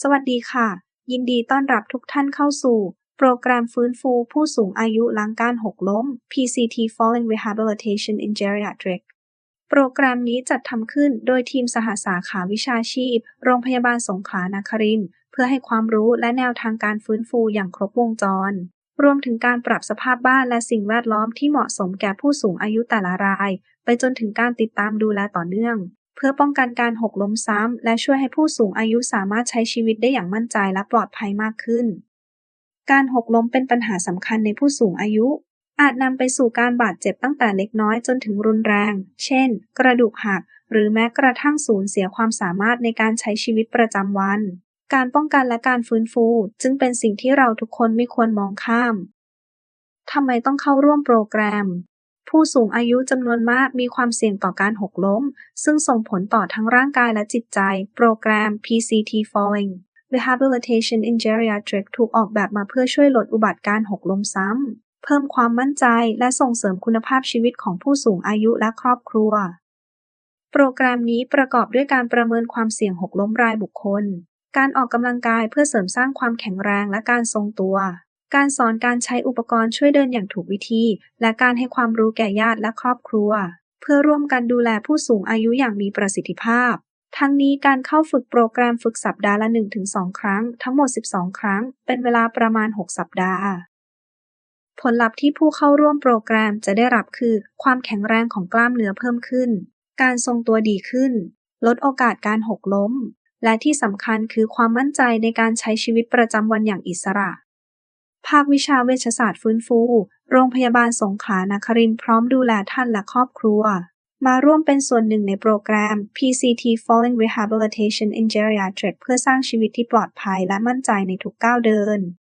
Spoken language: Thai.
สวัสดีค่ะ ยินดีต้อนรับทุกท่านเข้าสู่ โปรแกรมฟื้นฟูผู้สูงอายุหลังการหกล้ม PCT Following Rehabilitation in Geriatric โปรแกรมนี้จัดทำขึ้นโดยทีมสหสาขาวิชาชีพ โรงพยาบาลสงขลานครินทร์เพื่อให้ความรู้และแนวทางการฟื้นฟูอย่างครบวงจร รวมถึงการปรับสภาพบ้านและสิ่งแวดล้อมที่เหมาะสมแก่ผู้สูงอายุแต่ละราย ไปจนถึงการติดตามดูแลต่อเนื่อง พื่อป้องกันการหกล้มซ้ำ และช่วยให้ผู้สูงอายุสามารถใช้ชีวิตได้อย่างมั่นใจและปลอดภัยมากขึ้น การหกล้มเป็นปัญหาสำคัญในผู้สูงอายุ อาจนำไปสู่การบาดเจ็บตั้งแต่เล็กน้อยจนถึงรุนแรง เช่น กระดูกหัก หรือแม้กระทั่งสูญเสียความสามารถในการใช้ชีวิตประจำวัน การป้องกันและการฟื้นฟู จึงเป็นสิ่งที่เราทุกคนไม่ควรมองข้ามทำไมต้องเข้าร่วมโปรแกรม ผู้สูงอายุจำนวนมากมีความเสี่ยงต่อการหกล้ม ซึ่งส่งผลต่อทั้งร่างกายและจิตใจ โปรแกรม PCT Falling Rehabilitation in Geriatric ถูกออกแบบมาเพื่อช่วยลดอุบัติการหกล้มซ้ำ เพิ่มความมั่นใจและส่งเสริมคุณภาพชีวิตของผู้สูงอายุและครอบครัว โปรแกรมนี้ประกอบด้วยการประเมินความเสี่ยงหกล้มรายบุคคล การออกกำลังกายเพื่อเสริมสร้างความแข็งแรงและการทรงตัว การสอนการใช้อุปกรณ์ช่วยเดินอย่างถูกวิธี และการให้ความรู้แก่ญาติและครอบครัว เพื่อร่วมกันดูแลผู้สูงอายุอย่างมีประสิทธิภาพ ทั้งนี้การเข้าฝึกโปรแกรมฝึกสัปดาห์ละ 1-2 ครั้ง ทั้งหมด 12 ครั้ง เป็นเวลาประมาณ 6 สัปดาห์ผลลัพธ์ที่ผู้เข้าร่วมโปรแกรมจะได้รับคือ ความแข็งแรงของกล้ามเนื้อเพิ่มขึ้น การทรงตัวดีขึ้น ลดโอกาสการหกล้ม และที่สำคัญคือความมั่นใจในการใช้ชีวิตประจำวันอย่างอิสระ ภาควิชาเวชศาสตร์ฟื้นฟู โรงพยาบาลสงขลานครินทร์พร้อมดูแลท่านและครอบครัว มาร่วมเป็นส่วนหนึ่งในโปรแกรม PCT Falling Rehabilitation in Geriatric เพื่อสร้างชีวิตที่ปลอดภัยและมั่นใจในทุกก้าวเดิน